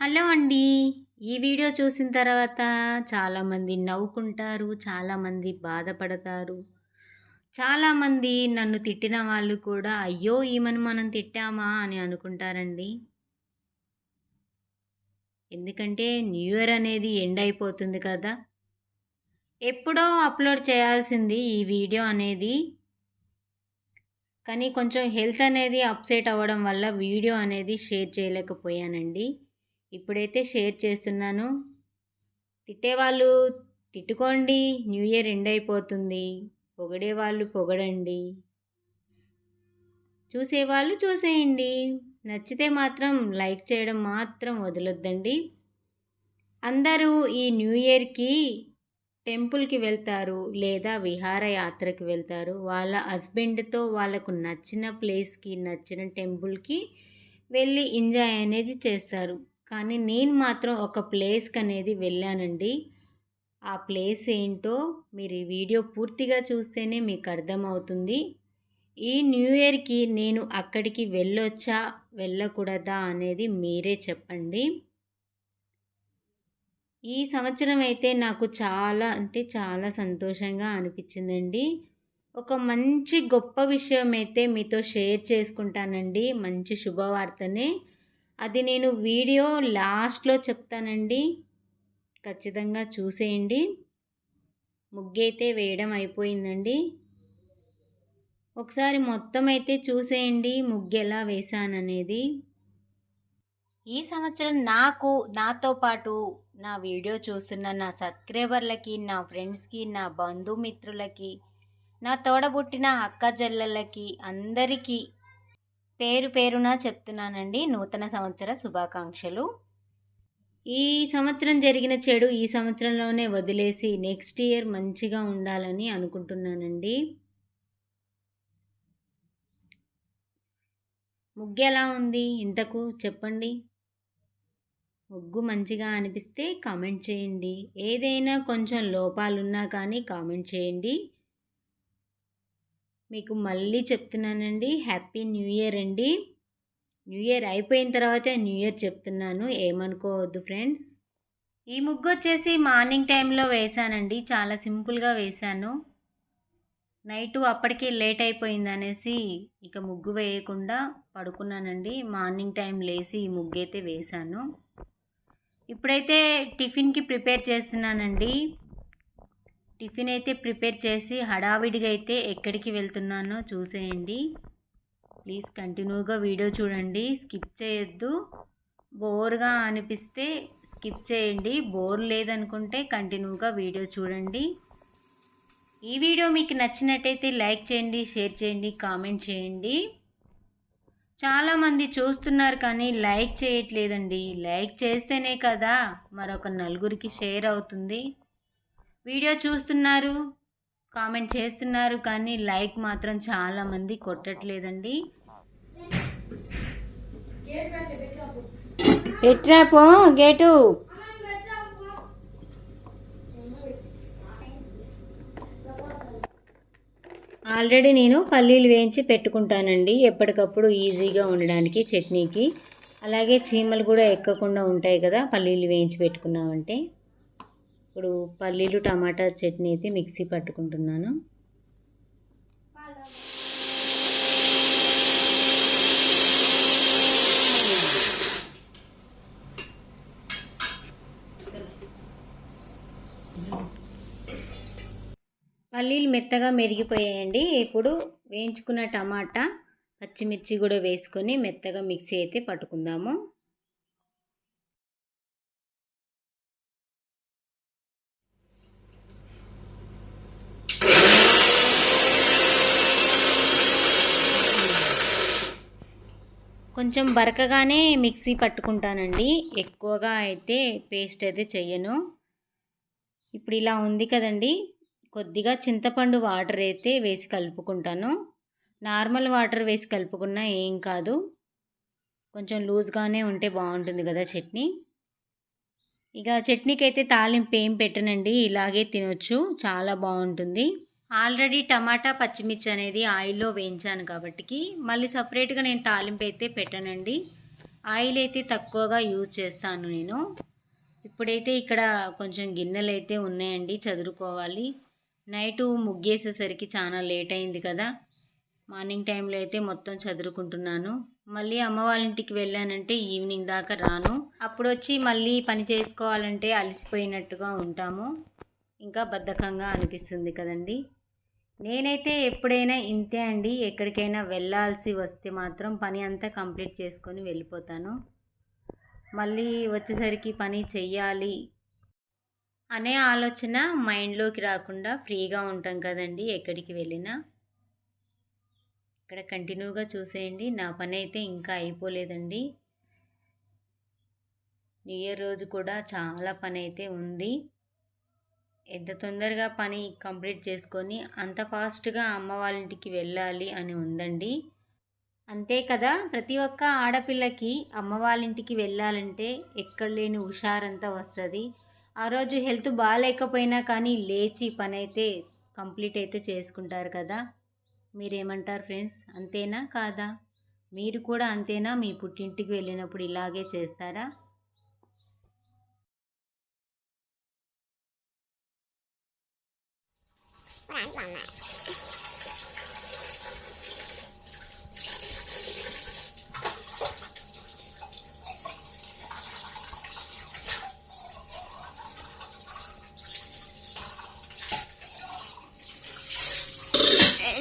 Hello అండి. ఈ video చూసిన తర్వాత చాలామంది నవ్వుకుంటారు చాలామంది బాధపడతారు. చాలామంది నన్ను తిట్టిన వాళ్ళు కూడా అయ్యో ఈమెను మనం తిట్టామా? అని అనుకుంటారండి. ఎందుకంటే న్యూ ఇయర్ అనేది ఎండ్ అయిపోతుంది కదా. ఎప్పుడో అప్లోడ్ చేయాల్సింది ఈ వీడియో అనేది. కానీ కొంచెం హెల్త్ అనేది అప్సెట్ అవ్వడం వల్ల వీడియో అనేది షేర్ చేయలేకపోయానండి. ఇప్పుడైతే షేర్ చేస్తున్నాను. తిట్టేవాళ్ళు తిట్టుకోండి న్యూ ఇయర్ ఎండ్ అయిపోతుంది. పొగిడేవాళ్ళు పొగడండి. చూసేవాళ్ళు చూసేయండి. నచ్చితే మాత్రం లైక్ చేయడం మాత్రం వదలొద్దండి. అందరూ ఈ న్యూ ఇయర్కి టెంపుల్కి వెళ్తారు లేదా విహారయాత్రకి వెళ్తారు. వాళ్ళ హస్బెండ్తో వాళ్ళకు నచ్చిన ప్లేస్కి నచ్చిన టెంపుల్కి వెళ్ళి ఎంజాయ్ అనేది చేస్తారు. కానీ నేను మాత్రం ఒక ప్లేస్కి అనేది వెళ్ళానండి. ఆ ప్లేస్ ఏంటో మీరు ఈ వీడియో పూర్తిగా చూస్తేనే మీకు అర్థమవుతుంది. ఈ న్యూ ఇయర్కి నేను అక్కడికి వెళ్ళొచ్చా వెళ్ళకూడదా అనేది మీరే చెప్పండి. ఈ సంవత్సరం అయితే నాకు చాలా అంటే చాలా సంతోషంగా అనిపించిందండి. ఒక మంచి గొప్ప విషయం అయితే మీతో షేర్ చేసుకుంటానండి. మంచి శుభవార్తనే. అది నేను వీడియో లాస్ట్లో చెప్తానండి. ఖచ్చితంగా చూసేయండి. ముగ్గైతే వేయడం అయిపోయిందండి. ఒకసారి మొత్తం అయితే చూసేయండి ముగ్గు ఎలా వేసాననేది ఈ సంవత్సరం నాకు నాతో పాటు నా వీడియో చూస్తున్న నా సబ్స్క్రైబర్లకి నా ఫ్రెండ్స్కి నా బంధుమిత్రులకి నా తోడబుట్టిన అక్క జల్లలకి అందరికీ పేరు పేరున చెప్తున్నానండి. నూతన సంవత్సర శుభాకాంక్షలు. ఈ సంవత్సరం జరిగిన చెడు ఈ సంవత్సరంలోనే వదిలేసి నెక్స్ట్ ఇయర్ మంచిగా ఉండాలని అనుకుంటున్నానండి. ముగ్గు ఎలా ఉంది? ఇంతకు చెప్పండి. ముగ్గు మంచిగా అనిపిస్తే కామెంట్ చేయండి. ఏదైనా కొంచెం లోపాలున్నా కానీ కామెంట్ చేయండి. మీకు మళ్ళీ చెప్తున్నానండి. హ్యాపీ న్యూ ఇయర్ అండి. న్యూ ఇయర్ అయిపోయిన తర్వాతే న్యూ ఇయర్ చెప్తున్నాను. ఏమనుకోవద్దు ఫ్రెండ్స్. ఈ ముగ్గు వచ్చేసి మార్నింగ్ టైంలో వేశానండి చాలా సింపుల్గా వేశాను నైటు అప్పటికే లేట్ అయిపోయింది అనేసి ఇక ముగ్గు వేయకుండా పడుకున్నానండి. మార్నింగ్ టైం లేచి ఈ ముగ్గు అయితే వేశాను ఇప్పుడైతే టిఫిన్కి ప్రిపేర్ చేస్తున్నానండి. టిఫిన్ అయితే ప్రిపేర్ చేసి హడావిడిగా అయితే ఎక్కడికి వెళ్తున్నానో చూసేయండి. ప్లీజ్ కంటిన్యూగా వీడియో చూడండి. స్కిప్ చేయొద్దు. బోర్గా అనిపిస్తే స్కిప్ చేయండి. బోర్ లేదనుకుంటే కంటిన్యూగా వీడియో చూడండి. ఈ వీడియో మీకు నచ్చినట్టయితే లైక్ చేయండి షేర్ చేయండి కామెంట్ చేయండి. చాలామంది చూస్తున్నారు కానీ లైక్ చేయట్లేదండి. లైక్ చేస్తేనే కదా మరొక నలుగురికి షేర్ అవుతుంది. వీడియో చూస్తున్నారు కామెంట్ చేస్తున్నారు కానీ లైక్ మాత్రం చాలామంది కొట్టట్లేదండి. పెట్టరాపో గేటు. ఆల్రెడీ నేను పల్లీలు వేయించి పెట్టుకుంటానండి. ఎప్పటికప్పుడు ఈజీగా ఉండడానికి చట్నీకి. అలాగే చీమలు కూడా ఎక్కకుండా ఉంటాయి కదా పల్లీలు వేయించి పెట్టుకున్నామంటే. ఇప్పుడు పల్లీలు టమాటా చట్నీ అయితే మిక్సీ పట్టుకుంటున్నాను. పల్లీలు మెత్తగా మెరిగిపోయాయండి. ఇప్పుడు వేయించుకున్న టమాటా పచ్చిమిర్చి కూడా వేసుకొని మెత్తగా మిక్సీ అయితే పట్టుకుందాము. కొంచెం బరకగానే మిక్సీ పట్టుకుంటానండి. ఎక్కువగా అయితే పేస్ట్ అయితే చెయ్యను. ఇప్పుడు ఇలా ఉంది కదండి. కొద్దిగా చింతపండు వాటర్ అయితే వేసి కలుపుకుంటాను. నార్మల్ వాటర్ వేసి కలుపుకున్నా ఏం కాదు. కొంచెం లూజ్గానే ఉంటే బాగుంటుంది కదా చట్నీ. ఇక చట్నీకి అయితే తాలింపు ఏం పెట్టనండి. ఇలాగే తినొచ్చు. చాలా బాగుంటుంది. ఆల్రెడీ టమాటా పచ్చిమిర్చి అనేది ఆయిల్లో వేయించాను కాబట్టి మళ్ళీ సపరేట్గా నేను తాలింపు అయితే పెట్టనండి. ఆయిల్ అయితే తక్కువగా యూజ్ చేస్తాను నేను. ఇప్పుడైతే ఇక్కడ కొంచెం గిన్నెలు అయితే ఉన్నాయండి చదువుకోవాలి నైటు ముగ్గేసేసరికి చాలా లేట్ అయింది కదా. మార్నింగ్ టైంలో అయితే మొత్తం చదువుకుంటున్నాను మళ్ళీ అమ్మ వాళ్ళ ఇంటికి వెళ్ళానంటే ఈవినింగ్ దాకా రాను. అప్పుడు వచ్చి మళ్ళీ పని చేసుకోవాలంటే అలసిపోయినట్టుగా ఉంటాము. ఇంకా బద్ధకంగా అనిపిస్తుంది కదండి. నేనైతే ఎప్పుడైనా ఇంతే అండి. ఎక్కడికైనా వెళ్ళాల్సి వస్తే మాత్రం పని అంతా కంప్లీట్ చేసుకొని వెళ్ళిపోతాను. మళ్ళీ వచ్చేసరికి పని చెయ్యాలి అనే ఆలోచన మైండ్లోకి రాకుండా ఫ్రీగా ఉంటాం కదండి ఎక్కడికి వెళ్ళినా. ఇక్కడ కంటిన్యూగా చూసేయండి. నా పని అయితే ఇంకా అయిపోలేదండి. న్యూ ఇయర్ రోజు కూడా చాలా పని అయితే ఉంది. ఎంత తొందరగా పని కంప్లీట్ చేసుకొని అంత ఫాస్ట్గా అమ్మ వాళ్ళ ఇంటికి వెళ్ళాలి అని ఉందండి. అంతే కదా ప్రతి ఒక్క ఆడపిల్లకి అమ్మ వాళ్ళ ఇంటికి వెళ్ళాలంటే ఎక్కడ లేని హుషారంతా వస్తుంది. ఆ రోజు హెల్త్ బాగాలేకపోయినా కానీ లేచి పని అయితే కంప్లీట్ అయితే చేసుకుంటారు కదా. మీరేమంటారు ఫ్రెండ్స్? అంతేనా కాదా? మీరు కూడా అంతేనా? మీ పుట్టింటికి వెళ్ళినప్పుడు ఇలాగే చేస్తారా?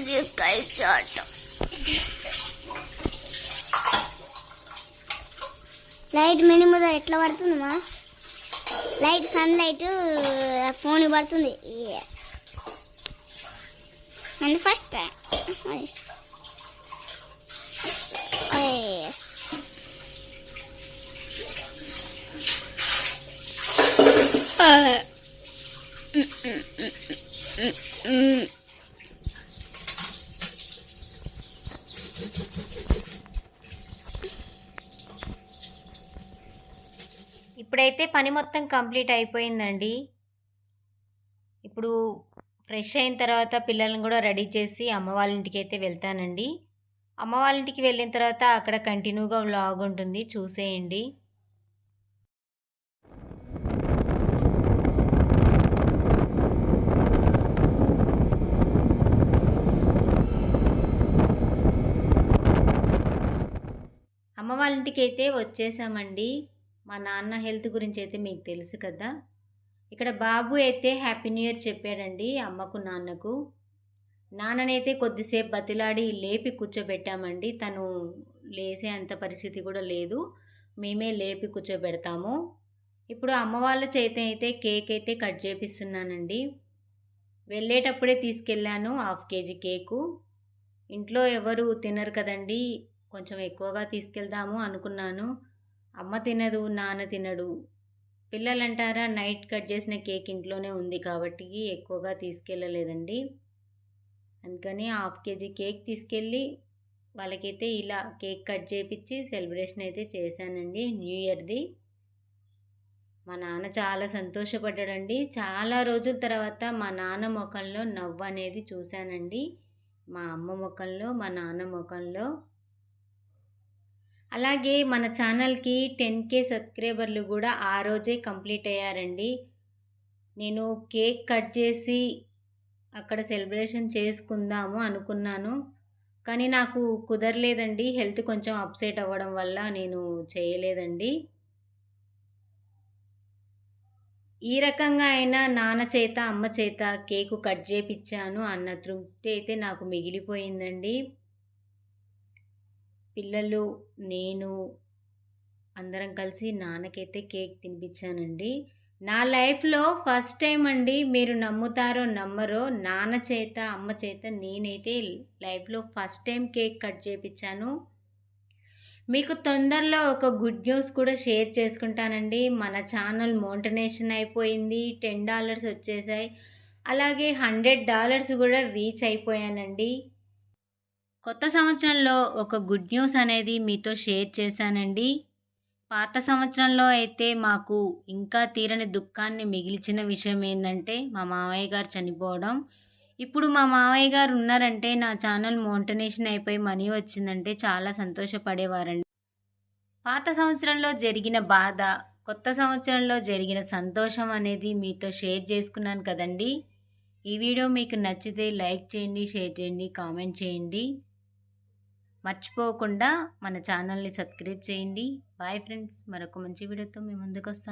This guy's shot. Light mini మీద ఎట్లా పడుతుంది మా లైట్ సన్ లైట్ ఫోన్ పడుతుంది అండ్ ఫస్ట్ ఇప్పుడైతే పని మొత్తం కంప్లీట్ అయిపోయిందండి. ఇప్పుడు ఫ్రెష్ అయిన తర్వాత పిల్లల్ని కూడా రెడీ చేసి అమ్మ వాళ్ళ ఇంటికి అయితే వెళ్తానండి. అమ్మ వాళ్ళ ఇంటికి వెళ్ళిన తర్వాత అక్కడ కంటిన్యూగా వ్లాగ్ ఉంటుంది. చూసేయండి. అమ్మ వాళ్ళ ఇంటికి అయితే వచ్చేసామండి. మా నాన్న హెల్త్ గురించి అయితే మీకు తెలుసు కదా. ఇక్కడ బాబు అయితే హ్యాపీ న్యూ ఇయర్ చెప్పాడండి అమ్మకు నాన్నకు. నాన్ననైతే కొద్దిసేపు బతిలాడి లేపి కూర్చోబెట్టామండి. తను లేసే అంత పరిస్థితి కూడా లేదు. మేమే లేపి కూర్చోబెడతాము. ఇప్పుడు అమ్మ వాళ్ళ చేత అయితే కేక్ అయితే కట్ చేపిస్తున్నానండి. వెళ్ళేటప్పుడే తీసుకెళ్ళాను హాఫ్ కేజీ కేకు. ఇంట్లో ఎవరు తినరు కదండి కొంచెం ఎక్కువగా తీసుకెళ్దాము అనుకున్నాను. అమ్మ తినదు నాన్న తినడు. పిల్లలు అంటారా నైట్ కట్ చేసిన కేక్ ఇంట్లోనే ఉంది కాబట్టి ఎక్కువగా తీసుకెళ్ళలేదండి. అందుకని హాఫ్ కేజీ కేక్ తీసుకెళ్ళి వాళ్ళకైతే ఇలా కేక్ కట్ చేపించి సెలబ్రేషన్ అయితే చేశానండి న్యూ ఇయర్ది. మా నాన్న చాలా సంతోషపడ్డాడండి. చాలా రోజుల తర్వాత మా నాన్న ముఖంలో నవ్వు అనేది చూశానండి. మా అమ్మ ముఖంలో మా నాన్న ముఖంలో. అలాగే మన ఛానల్కి టెన్ కే సబ్స్క్రైబర్లు కూడా ఆ రోజే కంప్లీట్ అయ్యారండి. నేను కేక్ కట్ చేసి అక్కడ సెలబ్రేషన్ చేసుకుందాము అనుకున్నాను. కానీ నాకు కుదరలేదండి. హెల్త్ కొంచెం అప్సెట్ అవ్వడం వల్ల నేను చేయలేదండి. ఈ రకంగా అయినా నాన్న చేత అమ్మ చేత కేకు కట్ చేపించాను అన్న తృప్తి అయితే నాకు మిగిలిపోయిందండి. పిల్లలు నేను అందరం కలిసి నాన్నకైతే కేక్ తినిపించానండి నా లైఫ్లో ఫస్ట్ టైం అండి మీరు నమ్ముతారో నమ్మరో నాన్న చేత అమ్మ చేత నేనైతే లైఫ్లో ఫస్ట్ టైం కేక్ కట్ చేయించాను మీకు తొందరలో ఒక గుడ్ న్యూస్ కూడా షేర్ చేసుకుంటానండి. మన ఛానల్ మోంటనేషన్ అయిపోయింది టెన్ డాలర్స్ వచ్చేసాయి. అలాగే హండ్రెడ్ డాలర్స్ కూడా రీచ్ అయిపోయానండి. కొత్త సంవత్సరంలో ఒక గుడ్ న్యూస్ అనేది మీతో షేర్ చేశానండి. పాత సంవత్సరంలో అయితే మాకు ఇంకా తీరని దుఃఖాన్ని మిగిల్చిన విషయం ఏంటంటే మా మావయ్య గారు చనిపోవడం. ఇప్పుడు మా మావయ్య గారు ఉన్నారంటే నా ఛానల్ మోంటనేషన్ అయిపోయి మనీ వచ్చిందంటే చాలా సంతోషపడేవారండి. పాత సంవత్సరంలో జరిగిన బాధ కొత్త సంవత్సరంలో జరిగిన సంతోషం అనేది మీతో షేర్ చేసుకున్నాను కదండి. ఈ వీడియో మీకు నచ్చితే లైక్ చేయండి షేర్ చేయండి కామెంట్ చేయండి. మర్చిపోకుండా మన ఛానల్ని సబ్స్క్రైబ్ చేయండి. బాయ్ ఫ్రెండ్స్ మరొక మంచి వీడియోతో మీ ముందుకు వస్తాను